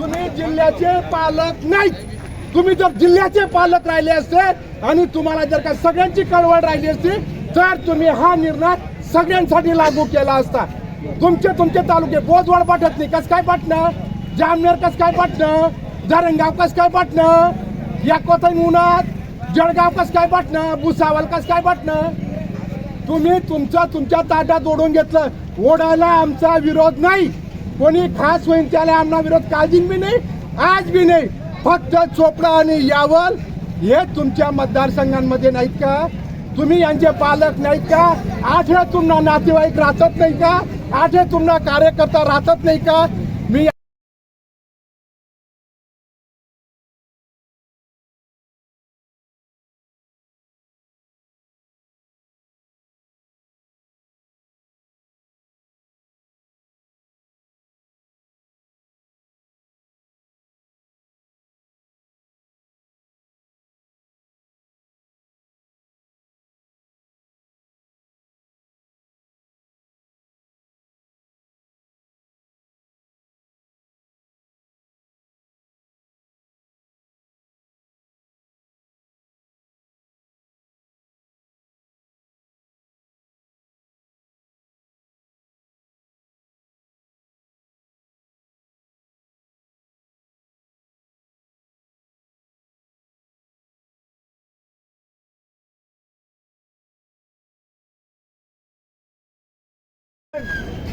तुम्ही जिल्ह्याचे पालक नाहीत. तुम्ही जर जिल्ह्याचे पालक राहिले असते आणि तुम्हाला जर का सगळ्यांची कळवळ राहिली असती तर तुम्ही हा निर्णय सगळ्यांसाठी लागू केला असता. तुमचे तुमचे तालुके बोधवड पाठत नाही. कस काय पाठणं जामनेर कस काय पाठणं धरणगाव कस काय पाठणं या कोथाई उन्हात जळगाव कस काय पाठणं भुसावल कस काय पाठणं तुम्ही तुमचं तुमच्या ताटात ओढून घेतलं. ओढायला आमचा विरोध नाही. कोणी खास होईल त्याला आमना विरोध काळजी बी नाही आज बी नाही. फक्त चोपडा आणि यावल हे तुमच्या मतदारसंघांमध्ये नाहीत का? तुम्ही यांचे पालक नाहीत का? आठ तुम्हाला नातेवाईक राहत नाही का? आठ तुम्हाला कार्यकर्ता राहत नाही का?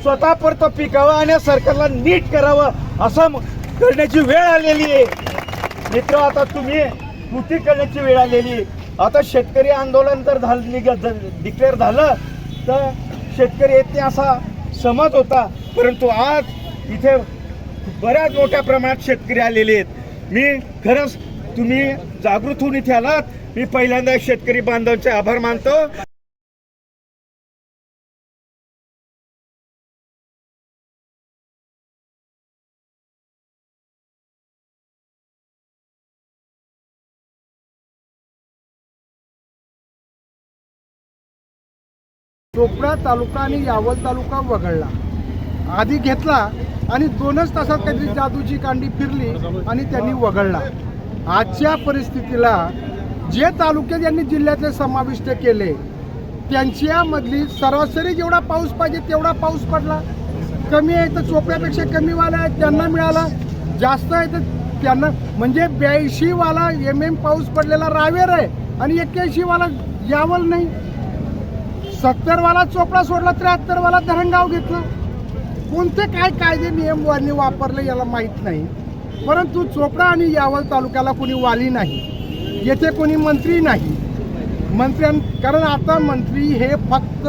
स्वतः परत पिकावं आणि सरकारला नीट करावं असं करण्याची वेळ आलेली आहे. मित्र आता तुम्ही कृती करण्याची वेळ आलेली आहे. आता शेतकरी आंदोलन तर झालं डिक्लेअर झालं तर शेतकरी येते असा समज होता. परंतु आज इथे बऱ्याच मोठ्या प्रमाणात शेतकरी आलेले आहेत. मी खरंच तुम्ही जागृत होऊन इथे आलात. मी पहिल्यांदा शेतकरी बांधवांचे आभार मानतो. चोपडा तालुका आणि यावल तालुका वगळला. आधी घेतला आणि दोनच तासात काहीतरी जादूची कांडी फिरली आणि त्यांनी वगळला. आजच्या परिस्थितीला जे तालुके त्यांनी जिल्ह्यातले समाविष्ट केले त्यांच्यामधली सरासरी जेवढा पाऊस पाहिजे तेवढा पाऊस पडला. कमी आहे तर चोपड्यापेक्षा कमी वाला आहे त्यांना मिळाला. जास्त आहे तर त्यांना म्हणजे ब्याऐंशी वाला एम एम पाऊस पडलेला रावेर आहे आणि एक्क्याऐंशी वाला यावल नाही. सत्तर वाला चोपडा सोडला त्र्याहत्तर वाला धरणगाव घेतलं. कोणते काय कायदे नियम वाली वापरले याला माहीत नाही. परंतु चोपडा आणि यावल तालुक्याला कोणी वाली नाही. येथे कोणी मंत्री नाही. मंत्र्यां कारण आता मंत्री हे फक्त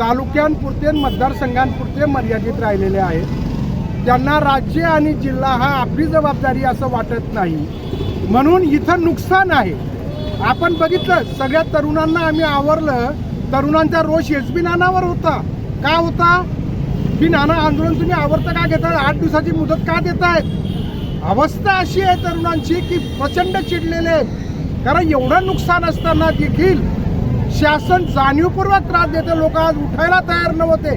तालुक्यांपुरते मतदारसंघांपुरते मर्यादित राहिलेले आहेत. त्यांना राज्य आणि जिल्हा हा आपली जबाबदारी असं वाटत नाही. म्हणून इथं नुकसान आहे. आपण बघितलं सगळ्या तरुणांना आम्ही आवरलं. तरुणांचा रोष एस बी नानावर होता. का होता? बी नाना आंदोलन तुम्ही आवडतं का घेताय? आठ दिवसाची मुदत का देतायत अवस्था अशी आहे तरुणांची की प्रचंड चिडलेले आहेत. कारण एवढं नुकसान असताना देखील शासन जाणीवपूर्वक त्रास देते. लोक आज उठायला तयार नव्हते.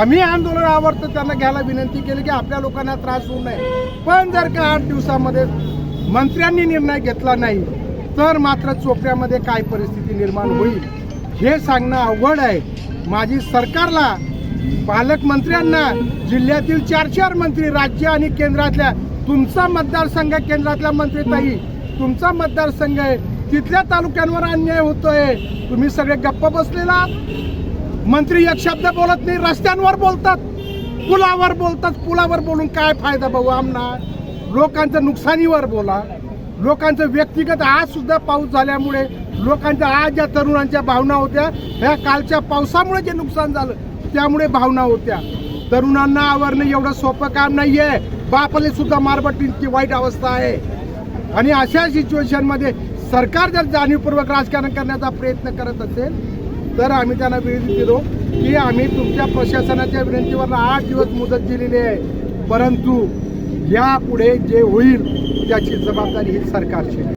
आम्ही आंदोलन आवर्त त्यांना घ्यायला विनंती केली की आपल्या लोकांना त्रास होऊ नये. पण जर का आठ दिवसामध्ये मंत्र्यांनी निर्णय घेतला नाही तर मात्र चोपड्यामध्ये काय परिस्थिती निर्माण होईल? हे सांगणं अवघड आहे. माझी सरकारला पालकमंत्र्यांना जिल्ह्यातील चार चार मंत्री राज्य आणि केंद्रातल्या तुमचा मतदारसंघ केंद्रातल्या मंत्री ताई. तुमचा मतदारसंघ आहे. तिथल्या तालुक्यांवर अन्याय होतोय. तुम्ही सगळे गप्प बसलेला मंत्री एक शब्द बोलत नाही रस्त्यांवर बोलतात. पुलावर बोलतात. पुलावर बोलून काय फायदा भाऊ आमना? लोकांचं नुकसानीवर बोला. लोकांचं व्यक्तिगत आज सुद्धा पाऊस झाल्यामुळे लोकांच्या आज ज्या तरुणांच्या भावना होत्या ह्या कालच्या पावसामुळे जे नुकसान झालं त्यामुळे भावना होत्या. तरुणांना आवरणं एवढं सोपं काम नाहीये. बापाले सुद्धा मारबट्टींची वाईट अवस्था आहे. आणि अशा सिच्युएशनमध्ये सरकार जर जाणीवपूर्वक राजकारण करण्याचा प्रयत्न करत असेल तर आम्ही त्यांना विनंती दिलो की आम्ही तुमच्या प्रशासनाच्या विनंतीवर आठ दिवस मुदत दिलेली आहे. परंतु यापुढे जे होईल त्याची जबाबदारी ही सरकारची आहे.